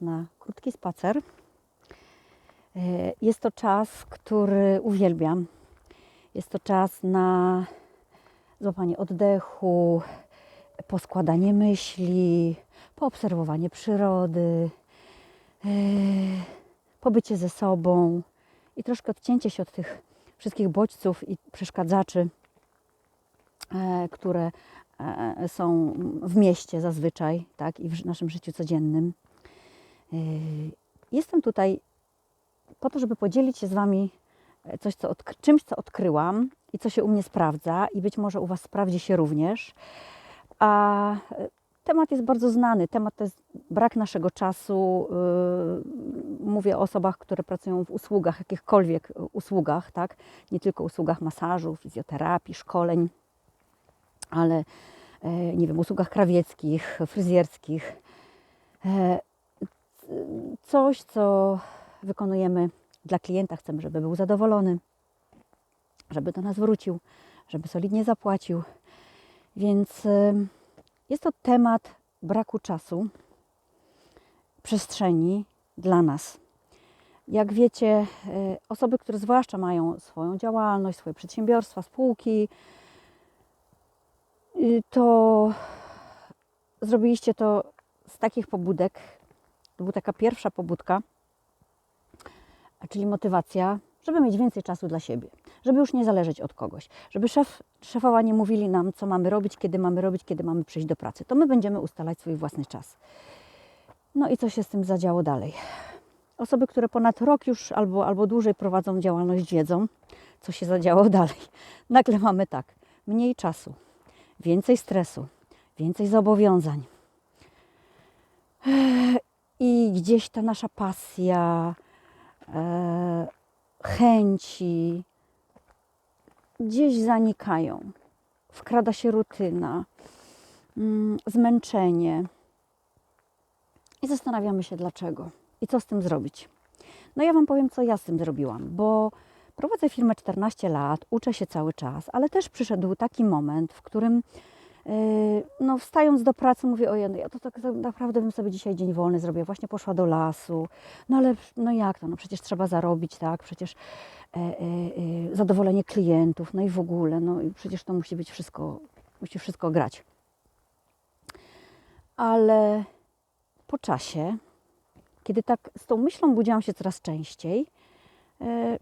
Na krótki spacer. E, Jest to czas, który uwielbiam. Jest to czas na złapanie oddechu, poskładanie myśli, poobserwowanie przyrody, e, pobycie ze sobą i troszkę odcięcie się od tych wszystkich bodźców i przeszkadzaczy, e, które są w mieście zazwyczaj, tak, i w naszym życiu codziennym. E, Jestem tutaj po to, żeby podzielić się z Wami e, coś, co czymś, co odkryłam i co się u mnie sprawdza i być może u Was sprawdzi się również. A e, temat jest bardzo znany. Temat to jest brak naszego czasu. Yy, Mówię o osobach, które pracują w usługach, jakichkolwiek usługach, tak? Nie tylko usługach masażu, fizjoterapii, szkoleń, ale e, nie wiem, usługach krawieckich, fryzjerskich. Coś, co wykonujemy dla klienta, chcemy, żeby był zadowolony, żeby do nas wrócił, żeby solidnie zapłacił. Więc y, jest to temat braku czasu, przestrzeni dla nas. Jak wiecie, y, osoby, które zwłaszcza mają swoją działalność, swoje przedsiębiorstwa, spółki, y, to zrobiliście to z takich pobudek. To była taka pierwsza pobudka, czyli motywacja, żeby mieć więcej czasu dla siebie, żeby już nie zależeć od kogoś, żeby szef, szefowa nie mówili nam, co mamy robić, kiedy mamy robić, kiedy mamy przyjść do pracy. To my będziemy ustalać swój własny czas. No i co się z tym zadziało dalej? Osoby, które ponad rok już albo, albo dłużej prowadzą działalność, wiedzą, co się zadziało dalej. Nagle mamy tak, mniej czasu, więcej stresu, więcej zobowiązań. I gdzieś ta nasza pasja, e, chęci gdzieś zanikają. Wkrada się rutyna, mm, zmęczenie. I zastanawiamy się dlaczego i co z tym zrobić. No ja Wam powiem, co ja z tym zrobiłam, bo prowadzę firmę 14 lat, uczę się cały czas, ale też przyszedł taki moment, w którym no, wstając do pracy mówię, ojej, no ja to tak naprawdę bym sobie dzisiaj dzień wolny zrobiła, właśnie poszła do lasu, no ale no jak to, no przecież trzeba zarobić, tak, przecież e, e, e, zadowolenie klientów, no i w ogóle, no i przecież to musi być wszystko, musi wszystko grać. Ale po czasie, kiedy tak z tą myślą budziłam się coraz częściej, e,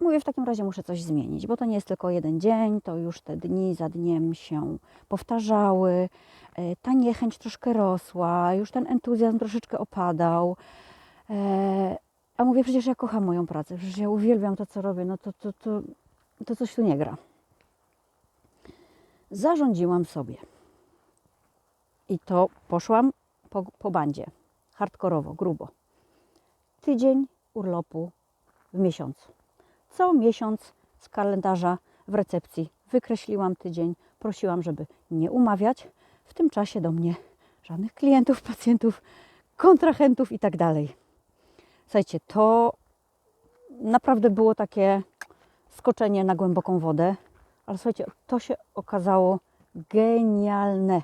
mówię, w takim razie muszę coś zmienić, bo to nie jest tylko jeden dzień, to już te dni za dniem się powtarzały, e, ta niechęć troszkę rosła, już ten entuzjazm troszeczkę opadał. E, A mówię, przecież ja kocham moją pracę, przecież ja uwielbiam to, co robię, no to, to, to, to coś tu nie gra. Zarządziłam sobie. I to poszłam po, po bandzie, hardkorowo, grubo. Tydzień urlopu w miesiącu. Co miesiąc z kalendarza w recepcji wykreśliłam tydzień, prosiłam, żeby nie umawiać w tym czasie do mnie żadnych klientów, pacjentów, kontrahentów i tak dalej. Słuchajcie, to naprawdę było takie skoczenie na głęboką wodę, ale słuchajcie, to się okazało genialne.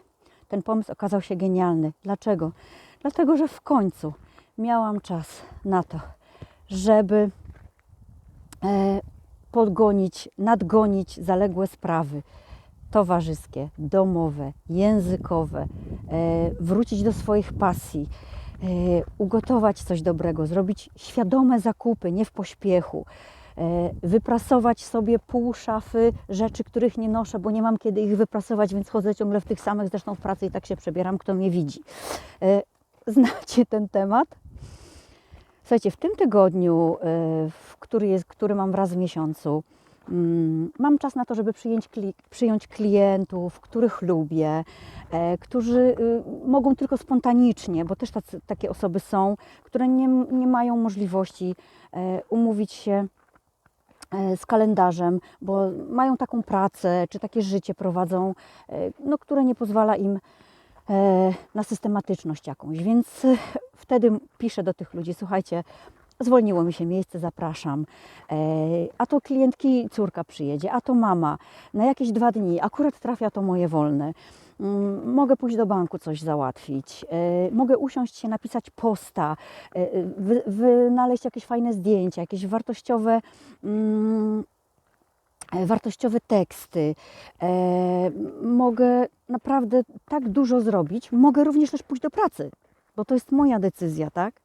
Ten pomysł okazał się genialny. Dlaczego? Dlatego, że w końcu miałam czas na to, żeby podgonić, nadgonić zaległe sprawy towarzyskie, domowe, językowe, e, wrócić do swoich pasji, e, ugotować coś dobrego, zrobić świadome zakupy, nie w pośpiechu, e, wyprasować sobie pół szafy rzeczy, których nie noszę, bo nie mam kiedy ich wyprasować, więc chodzę ciągle w tych samych, zresztą w pracy i tak się przebieram, kto mnie widzi. E, Znacie ten temat? Słuchajcie, w tym tygodniu, e, w który, jest, który mam raz w miesiącu, mm, mam czas na to, żeby przyjąć, przyjąć klientów, których lubię, e, którzy y, mogą tylko spontanicznie, bo też tacy, takie osoby są, które nie, nie mają możliwości e, umówić się e, z kalendarzem, bo mają taką pracę czy takie życie prowadzą, no, które nie pozwala im na systematyczność jakąś. Więc wtedy piszę do tych ludzi: Słuchajcie, zwolniło mi się miejsce, zapraszam. E, a to klientki córka przyjedzie, a to mama na jakieś dwa dni, akurat trafia to moje wolne. Mm, Mogę pójść do banku coś załatwić, e, mogę usiąść się, napisać posta, e, wy, wynaleźć jakieś fajne zdjęcia, jakieś wartościowe, mm, wartościowe teksty. Mogę naprawdę tak dużo zrobić. Mogę również też pójść do pracy, bo to jest moja decyzja, tak?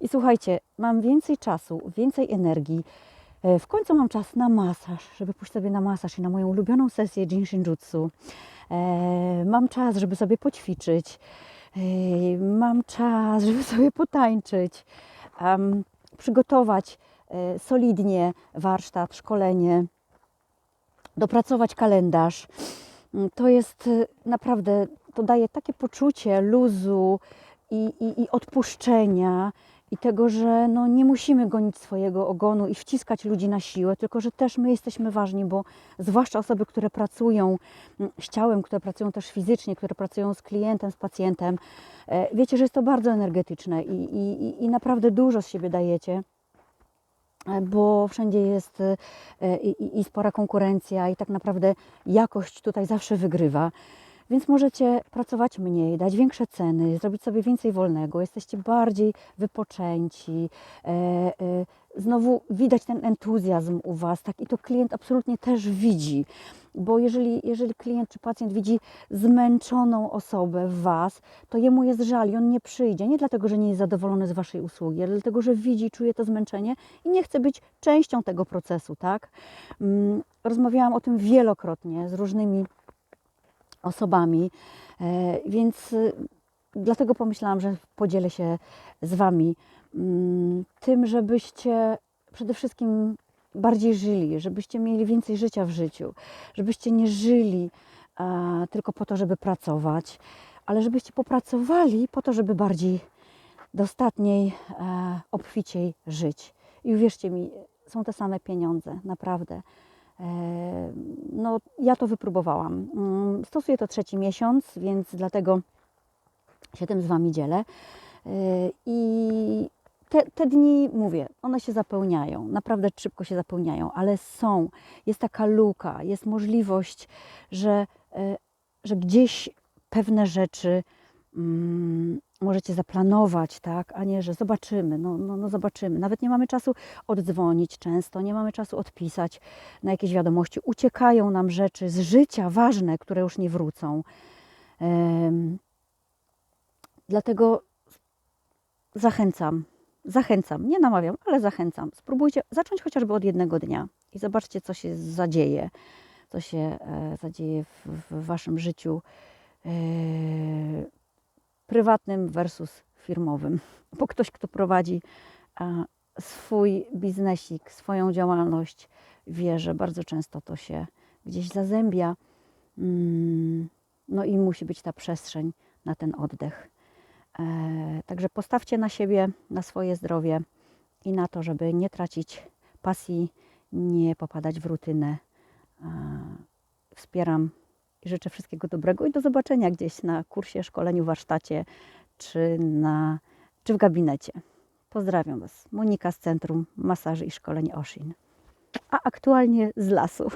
I słuchajcie, mam więcej czasu, więcej energii. E, W końcu mam czas na masaż, żeby pójść sobie na masaż i na moją ulubioną sesję Jinshinjutsu. E, Mam czas, żeby sobie poćwiczyć. E, Mam czas, żeby sobie potańczyć. Przygotować solidnie warsztat, szkolenie, dopracować kalendarz. Mm, To jest naprawdę, to daje takie poczucie luzu i, i, i odpuszczenia i tego, że no nie musimy gonić swojego ogonu i wciskać ludzi na siłę, tylko że też my jesteśmy ważni, bo zwłaszcza osoby, które pracują z ciałem, które pracują też fizycznie, które pracują z klientem, z pacjentem, e, wiecie, że jest to bardzo energetyczne i, i, i- naprawdę dużo z siebie dajecie e, bo wszędzie jest e, i- i spora konkurencja i tak naprawdę jakość tutaj zawsze wygrywa. Więc możecie pracować mniej, dać większe ceny, zrobić sobie więcej wolnego, jesteście bardziej wypoczęci. E, e, znowu widać ten entuzjazm u Was, tak i to klient absolutnie też widzi. Bo jeżeli, jeżeli klient czy pacjent widzi zmęczoną osobę w Was, to jemu jest żal i on nie przyjdzie. Nie dlatego, że nie jest zadowolony z Waszej usługi, ale dlatego, że widzi, czuje to zmęczenie i nie chce być częścią tego procesu, tak? Mm, Rozmawiałam o tym wielokrotnie z różnymi osobami, e, więc y, dlatego pomyślałam, że podzielę się z Wami mm, tym, żebyście przede wszystkim bardziej żyli, żebyście mieli więcej życia w życiu, żebyście nie żyli tylko po to, żeby pracować, ale żebyście popracowali po to, żeby bardziej dostatniej, e, obficiej żyć. I uwierzcie mi, są te same pieniądze, naprawdę. E, No, ja to wypróbowałam. Mm, Stosuję to trzeci miesiąc, więc dlatego się tym z Wami dzielę. E, I te, te dni, mówię, one się zapełniają, naprawdę szybko się zapełniają, ale są, jest taka luka, jest możliwość, że, e, że gdzieś pewne rzeczy mm, możecie zaplanować, tak, a nie, że zobaczymy, no, no, no zobaczymy. Nawet nie mamy czasu oddzwonić często, nie mamy czasu odpisać na jakieś wiadomości. Uciekają nam rzeczy z życia ważne, które już nie wrócą. Em, dlatego zachęcam, zachęcam, nie namawiam, ale zachęcam. Spróbujcie zacząć chociażby od jednego dnia i zobaczcie, co się zadzieje, co się e, zadzieje w, w waszym życiu e, prywatnym versus firmowym. Bo ktoś, kto prowadzi swój biznesik, swoją działalność, wie, że bardzo często to się gdzieś zazębia. Mm, No i musi być ta przestrzeń na ten oddech. E, Także postawcie na siebie, na swoje zdrowie i na to, żeby nie tracić pasji, nie popadać w rutynę. Wspieram życzę wszystkiego dobrego i do zobaczenia gdzieś na kursie, szkoleniu, warsztacie czy, na, czy w gabinecie. Pozdrawiam Was. Monika z Centrum Masaży i Szkoleń Oshin. A aktualnie z lasu.